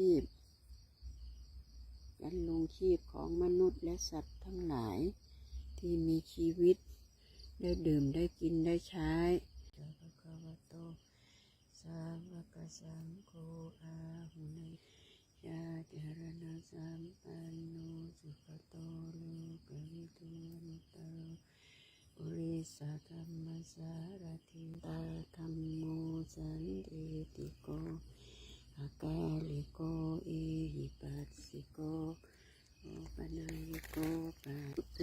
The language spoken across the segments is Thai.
ชีพ การลงชีพของมนุษย์และสัตว์ทั้งหลาย ที่มีชีวิต ได้ดื่มได้กินได้ใช้พระคะวะโตสาวกสังโฆอาหุเนยาจารณสัมปันโนสุขโตโลกวิทูนุตโตปุริสธรรมสารทิตาธรรมโมสันติติโกอากาลิโกอิหิปัสสิโกโอปนายโกปา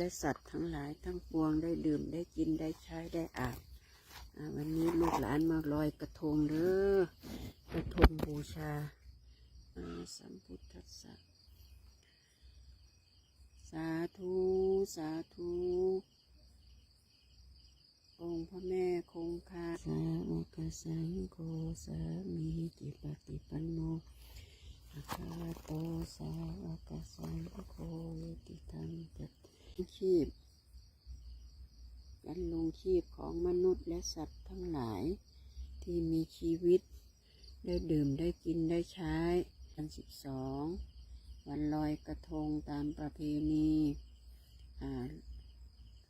และสัตว์ทั้งหลายทั้งปวงได้ดื่มได้กินได้ใช้ได้อาบวันนี้ลูกหลานมาลอยกระทงเด้อกระทงบูชาสัมพุทธัสสะสาธุสาธุองค์พระแม่คงคาสาวกสังโฆสามีจิปฏิปันโนอาคาโตสาวกสังโฆเวติตังจัต ชีพ การลงชีพของมนุษย์และสัตว์ทั้งหลายที่มีชีวิต ได้ดื่มได้กินได้ใช้วันสิบสองวันลอยกระทงตามประเพณี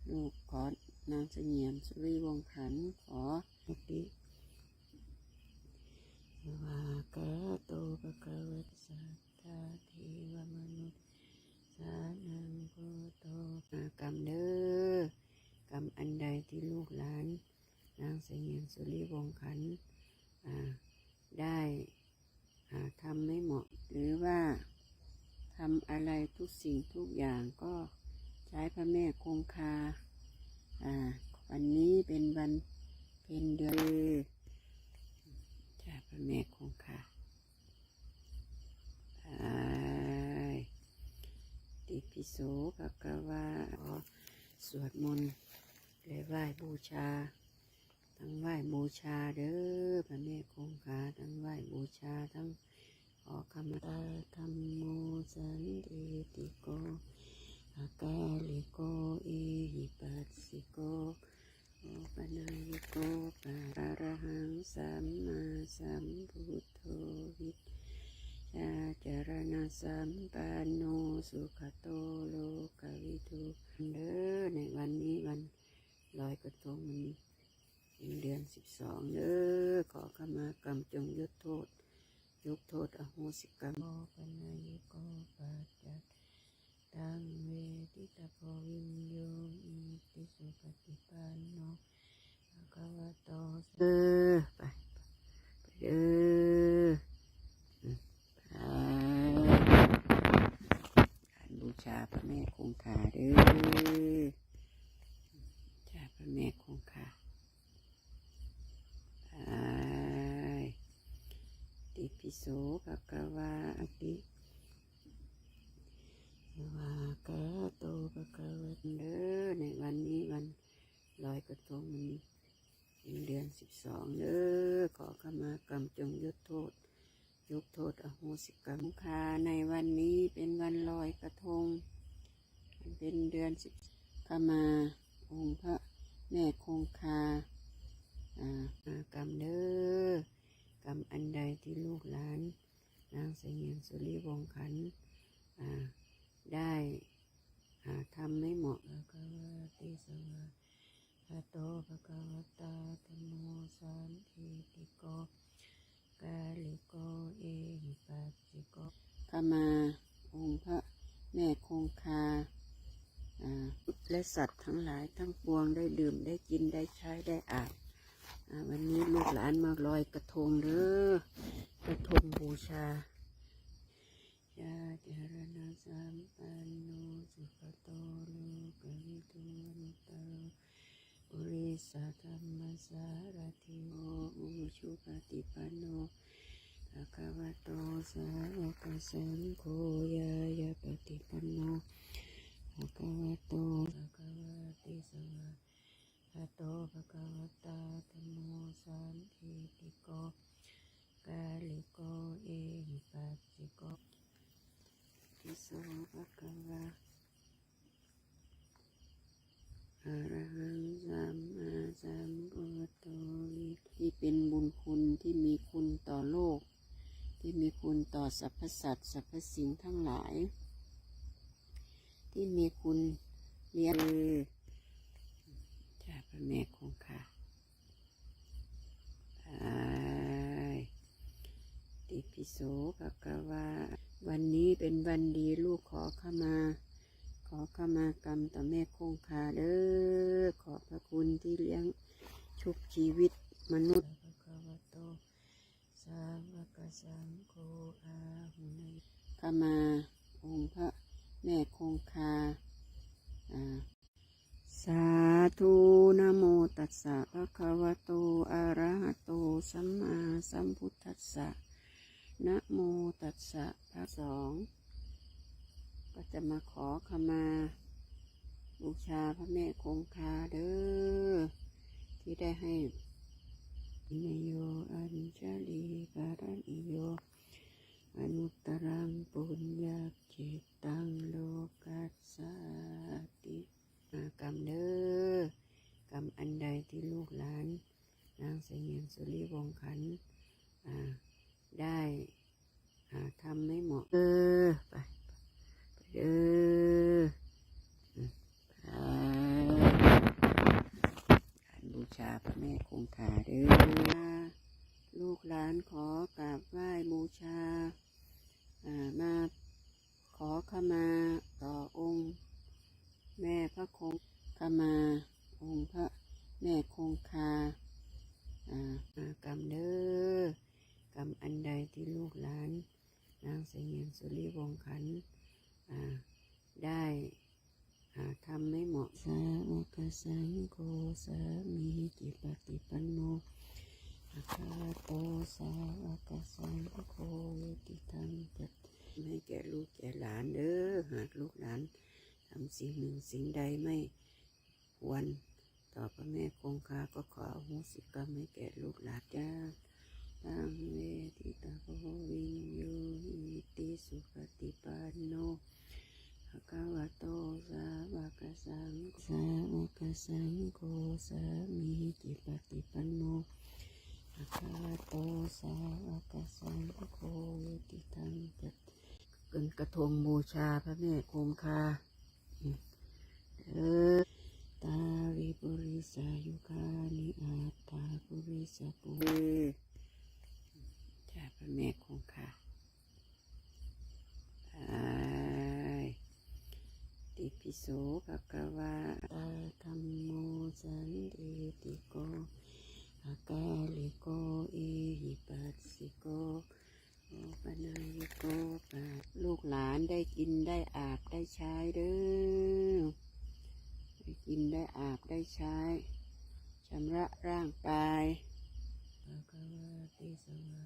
ลูกขอนางเสงี่ยมสุริวงศ์ขันขอปฏิวากาโตปะกวะสัตตาเทวมนุษย์ สานังโกโตอากรรมเด้อกรรมอันใดที่ลูกหลาน นางเสงียมสุริวงขันได้ทำไม่เหมาะ หรือว่าทำอะไรทุกสิ่งทุกอย่างก็ใช้พระแม่คงคาวันนี้เป็นวันเป็นเดือนใช่พระแม่คงคาอ่าติปิโสภะกวาขอสวดมนต์เลยไหว้บูชา ทั้งไหว้บูชาเด้อพระแม่คงคาทั้งไหว้บูชาทั้งขอคำตาธรรมโมสันติติโกอากาลิโกอิหิปัสสิโกโอปนายโกปะระระหังสัมมาสัมพุทโธวิชาจารณะสัมปันโนสุขโตโลกวิทูเด้อในวันนี้วัน ลอยกระทงมัน เป็นเดือนสิบสองเด้อขอขมากรรมจงยกโทษ ยกโทษอโหสิกรรมโมปัญญโกปัจจัตตังเวทิตาโพวินโยอิติสุปฏิปันโนภะคะวะโตเด้อไปไปเด้ออืมไปการบูชาพระแม่คงคาเด้อ จ้าพระแม่คงคาไอติปิโสภะกวาอติวากาโตภะกวะเด้อในวันนี้วันลอยกระทงมันเป็นเดือนสิบสองเด้อขอขมากรรมจงยกโทษ ยกโทษอ โหสิกรรมคาในวันนี้เป็นวันลอยกระทง เป็นเดือนสิบขมา องค์พระแม่คงคาอ่ากรรมเด้อกรรมอันใดที่ลูกหลาน นางเสงี่ยมสุริวงขันอ่าได้อ่าทำไม่เหมาะแล้วก็ว่าติสวะพระโตภะคะวตาธรรมโมสันติติโกกาลิโกเอหิปัสสิโกข มา องค์พระแม่คงคาและสัตว์ทั้งหลายทั้งปวงได้ดื่มได้กินได้ใช้ได้อาบอ่าวันนี้ลูกหลานมาลอยกระทงเด้อกระทงบูชายาจรณะสัมปันโนสุขโตโลกวิทูนุตโตปุริสธรรมสารทิโออุชุปฏิปันโนะคะวะโตสาวกสังโฆยายาปฏิปันโนภะคะวะโตภะคะวะติสวะภะโตภะคะวะตาธัมโมสันติติโกกาลิโกเอหิปัสสิโกติสวะภะคะวะอะระหังสัมมาสัมพุทโธวิที่เป็นบุญคุณที่มีคุณต่อโลก ที่มีคุณต่อสรรพสัตว์สรรพสิ่งทั้งหลาย ที่มีคุณเลี้ยงจ้าพระแม่คงคาอายติพิโสภะกวาวันนี้เป็นวันดีลูกขอขมา ขอขมากรรมต่อแม่คงคาเด้อขอบพระคุณที่เลี้ยงชุบชีวิตมนุษย์ สาวกสังโฆอาหุนยขมาองค์พระแม่คงคาสาธุนโมตัสสะภะคะวะโตอะระหะโตสัมมาสัมพุทธัสสะนะโมตัสสะพระสอง ก็จะมาขอขมา บูชาพระแม่คงคาเด้อที่ได้ให้อินโย อัญชลีการิโยอนุตรังปุญญาจิตตังโลกัสสติกรรมเด้อกรรมอันใดที่ลูกหลาน นางเสียนสุริวงขันได้ทำไม่เหมาะเออไปไปเด้ออไปการบูชาพระแม่คงคาเด้อ ลูกหลานขอกราบไหว้บูชาอ่ามาขอขมาต่อองค์ แม่พระคงขมา องค์พระแม่คงคาอ่ามากรรมเด้อกรรมอันใดที่ลูกหลาน นางเสงียนสุริวงศ์ขันธ์อ่าได้อ่าทำไม่เหมาะสาวกสังโฆสามีจิปฏิปันโน อาคาโตสาวกสังโฆโยติธรรมจัตให้แก่ลูกแก่หลานเด้อหากลูกหลานทำสิ่งหนึ่งสิ่งใดไม่ควรต่อพระแม่คงคาก็ขออโหสิกรรมให้แก่ลูกหลานจ้าตังเวทิตาโพวินโยอิติสุปฏิปันโนภะคะวะโตสาวกสังสาวกสังโฆสามีจิปฏิปันโน โตสาวกสังโฆติธรรมจัตเกินกระทงบูชาพระแม่คงคาเออตาริปุริสายุคานิอาตาปุริสปุจ้าพระแม่คงคาอติปิโสภะคะวาตาธรรมโมสันติโกากาลิโกเอหิปัสสิโกโอปนายิโกปัสลูกหลานได้กินได้อาบได้ใช้เด้อได้กินได้อาบได้ใช้ชำระร่างกายภะคะวะติสวะ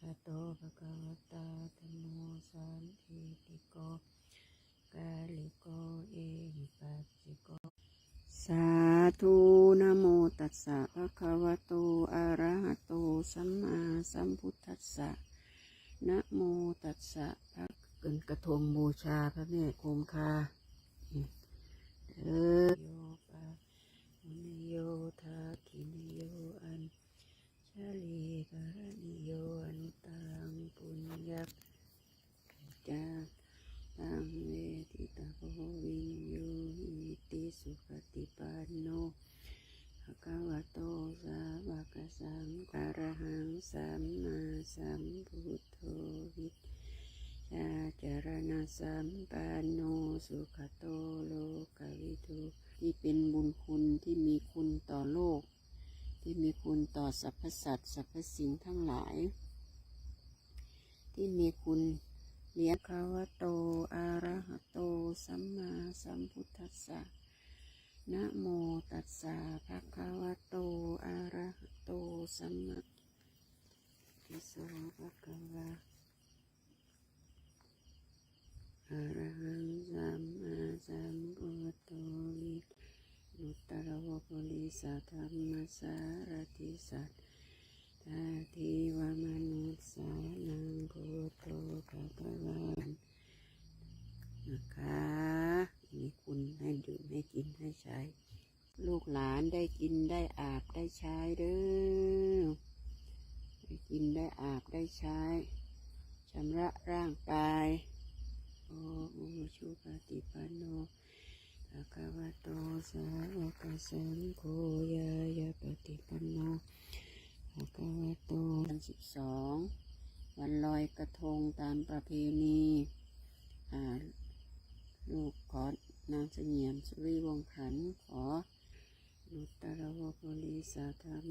หะโตภะคะวะตาธรรมโมสันติติโกกาลิโกเอหิปัสสิโกสาธ สสะภะคะวะโตอะระหะโตสัมมาสัมพุทธัสสะนะโมตัสสะพระเกินกระทงบูชาพระแม่คงคาเออโยปะมุนโยทาคินโยอันชาลีการณิโยอันตตังปุญญาจาตังเวทิตาโพวินโยอิติสุปฏิปันโนภะคะวะโตสาวกสังฆาระหังสัมมาสัมพุทโธวิช ชาจารณ สัมปันโนสุขโตโลกวิทูที่เป็นบุญคุณที่มีคุณต่อโลก ที่มีคุณต่อสรรพสัตว์สรรพสิ่งทั้งหลาย ที่มีคุณเลี้ยงคาวโตอะระหะโตสัมมาสัมพุทธัสสะนะโมตัสสะภะคะวะโตอะระหะโตสัมมาทิโสภะคะวะ อะระหังสัมมาสัมพุทโธวินุตตรวปุริสัทธมมาสารติสัตตาทิวมนุสสานังพุทโธภะคะวันนะคะมีคุณให้ดื่มให้กินให้ใช้ ลูกหลานได้กินได้อาบได้ใช้เด้อได้กินได้อาบได้ใช้ชำระร่างกาย โอโอชุปฏิปันโนภะคะวะโตสาวกสังโฆยายาปฏิปันโนภะคะวะโตวันสิบสองวันลอยกระทงตามประเพณีอ่าลูกขอนางเสงี่ยมสุริวงขันขอนุตตรวโพลิสาธรรม